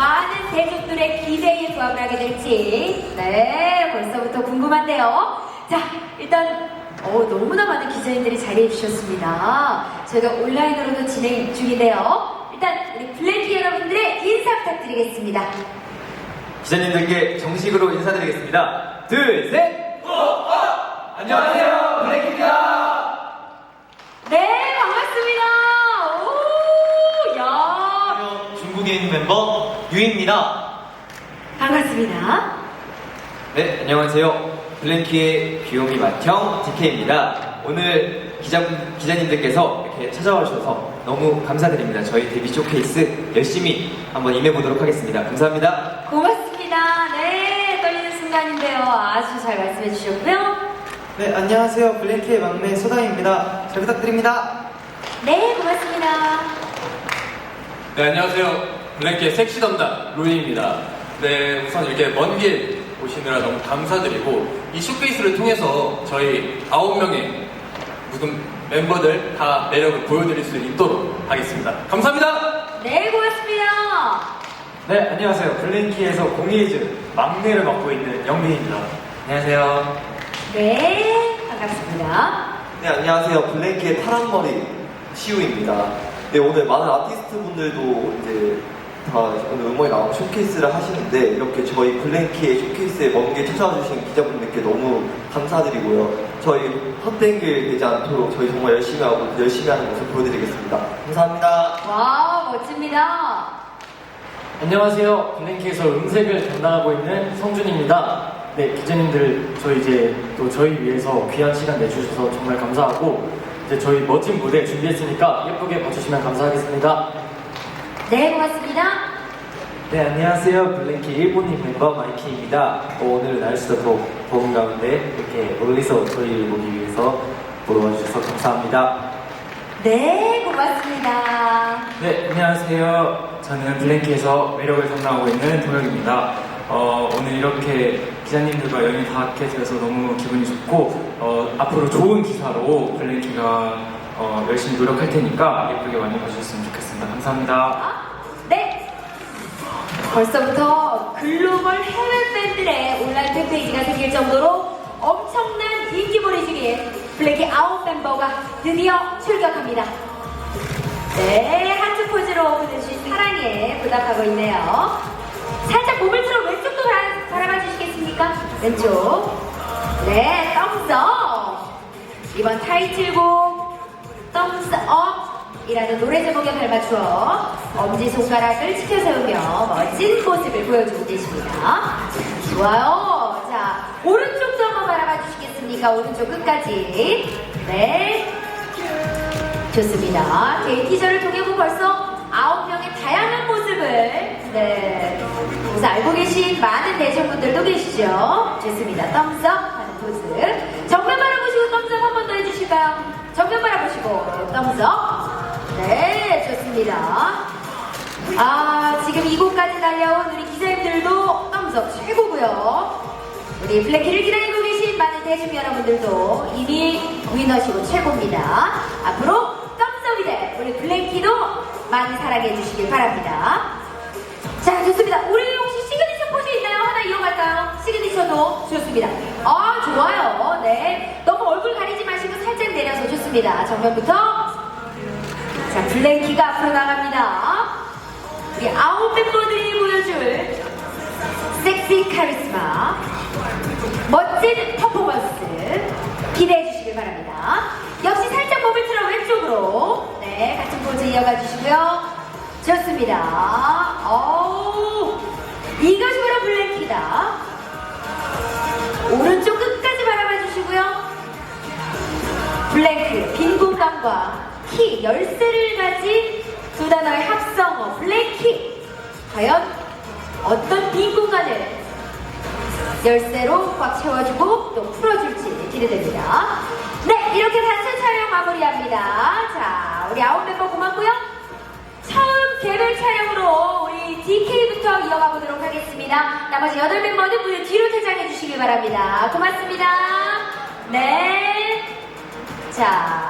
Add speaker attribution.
Speaker 1: 많은 대중들의 기대에 부합을 하게 될지 네 벌써부터 궁금한데요. 자 일단 어, 너무나 많은 기자님들이 자리해 주셨습니다. 저희가 온라인으로도 진행 중인데요. 일단 우리 블랙키 여러분들의 인사 부탁드리겠습니다.
Speaker 2: 기자님들께 정식으로 인사드리겠습니다. 둘, 셋! 안녕하세요, 블랙입니다.
Speaker 1: 네 반갑습니다. 오, 야
Speaker 2: 중국에 있는 멤버 유입니다.
Speaker 1: 반갑습니다.
Speaker 2: 네, 안녕하세요. 블랙키의 귀요미 맏형 DK입니다. 오늘 기자, 기자님들께서 이렇게 찾아와 주셔서 너무 감사드립니다. 저희 데뷔 쇼케이스 열심히 한번 임해보도록 하겠습니다. 감사합니다.
Speaker 1: 고맙습니다. 네 떨리는 순간인데요. 아주 잘 말씀해 주셨고요.
Speaker 3: 네, 안녕하세요. 블랙키의 막내 소담입니다. 잘 부탁드립니다.
Speaker 1: 네 고맙습니다.
Speaker 4: 네, 안녕하세요. 블랙의 섹시 담당 로이입니다. 네, 우선 이렇게 먼 길 오시느라 너무 감사드리고 이 쇼케이스를 통해서 저희 아홉 명의 묵은 멤버들 다 매력을 보여드릴 수 있도록 하겠습니다. 감사합니다.
Speaker 1: 네, 고맙습니다.
Speaker 2: 네, 안녕하세요. 블랙키에서 공이즈 막내를 맡고 있는 영민입니다. 안녕하세요.
Speaker 1: 네, 반갑습니다.
Speaker 3: 네, 안녕하세요. 블랙키의 파란머리 시우입니다. 네, 오늘 많은 아티스트 분들도 이제 다 오늘 음원에 나온 쇼케이스를 하시는데 이렇게 저희 블랙키의 쇼케이스에 먼 길 찾아와 주신 기자분들께 너무 감사드리고요. 저희 헛된 길 되지 않도록 저희 정말 열심히 하고 열심히 하는 모습 보여드리겠습니다. 감사합니다.
Speaker 1: 와, 멋집니다.
Speaker 5: 안녕하세요. 블랭키에서 음색을 담당하고 있는 성준입니다. 네, 기자님들 저희 이제 또 저희 위해서 귀한 시간 내주셔서 정말 감사하고 이제 저희 멋진 무대 준비했으니까 예쁘게 봐주시면 감사하겠습니다.
Speaker 1: 네, 고맙습니다.
Speaker 5: 네, 안녕하세요. 블랭키 일본인 멤버 마이키입니다. 오늘 날씨도 더 더운 가운데 이렇게 멀리서 저희 보기 위해서 보러 와주셔서 감사합니다.
Speaker 1: 네, 고맙습니다.
Speaker 5: 네, 안녕하세요. 저는 블랭키에서 매력을 담당하고 있는 동혁입니다. 어, 오늘 이렇게 기자님들과 연이 닿게 되어서 너무 기분이 좋고, 어, 앞으로 좋은 기사로 블랭키가 어, 열심히 노력할 테니까 예쁘게 많이 봐주셨으면 좋겠습니다. 감사합니다.
Speaker 1: 아, 네. 벌써부터 글로벌 해외 팬들의 온라인 팬페이지가 생길 정도로 엄청난 인기몰이 중인 블랙의 아홉 멤버가 드디어 출격합니다. 네, 하트 포즈로 보내주신 사랑에 보답하고 있네요. 살짝 몸을 틀어 왼쪽도 바라, 바라봐 주시겠습니까? 왼쪽. 네, 덤스업. 이번 타이틀곡 덤스업 이라는 노래 제목에 발맞추어 엄지손가락을 치켜 세우며 멋진 모습을 보여주고 계십니다. 좋아요. 자, 오른쪽도 한번 바라봐 주시겠습니까? 오른쪽 끝까지. 네. 좋습니다. 개인 티저를 통해 보면 벌써 아홉 명의 다양한 모습을 네. 그래서 알고 계신 많은 대중분들도 계시죠? 좋습니다. 덤스업 하는 포즈. 정면 바라보시고 덤스업 한번 더 해주실까요? 정면 바라보시고 덤스업. 네, 좋습니다. 아, 지금 이곳까지 날려온 우리 기자님들도 덤스업 최고고요. 우리 블랙키를 기다리고 계신 많은 대중 여러분들도 이미 위너시고 최고입니다. 앞으로 깜짝이대 우리 블랙키도 많이 사랑해 주시길 바랍니다. 자, 좋습니다. 우리 혹시 시그니처 포즈 있나요? 하나 이어갈까요? 시그니처도 좋습니다. 아, 좋아요. 네. 너무 얼굴 가리지 마시고 살짝 내려서 좋습니다. 정면부터. 자, 블랙키가 앞으로 나갑니다. 우리 아홉 멤버들이 보여줄 섹시 카리스마. 멋진 퍼포먼스 기대해 주시길 바랍니다. 역시 살짝 몸을 틀어 왼쪽으로 네 같은 포즈 이어가 주시고요. 좋습니다. 어우 이것이 바로 블랙키다. 오른쪽 끝까지 바라봐 주시고요. 블랙크 빈 공간과 키 열쇠를 가진 두 단어의 합성어 블랙키 과연 어떤 빈 공간을 열쇠로 꽉 채워주고 또 풀어줄지 기대됩니다. 네, 이렇게 단체 촬영 마무리합니다. 자, 우리 아홉 멤버 고맙고요. 처음 개별 촬영으로 우리 DK부터 이어가 보도록 하겠습니다. 나머지 여덟 멤버는 무대 뒤로 퇴장해 주시길 바랍니다. 고맙습니다. 네. 자,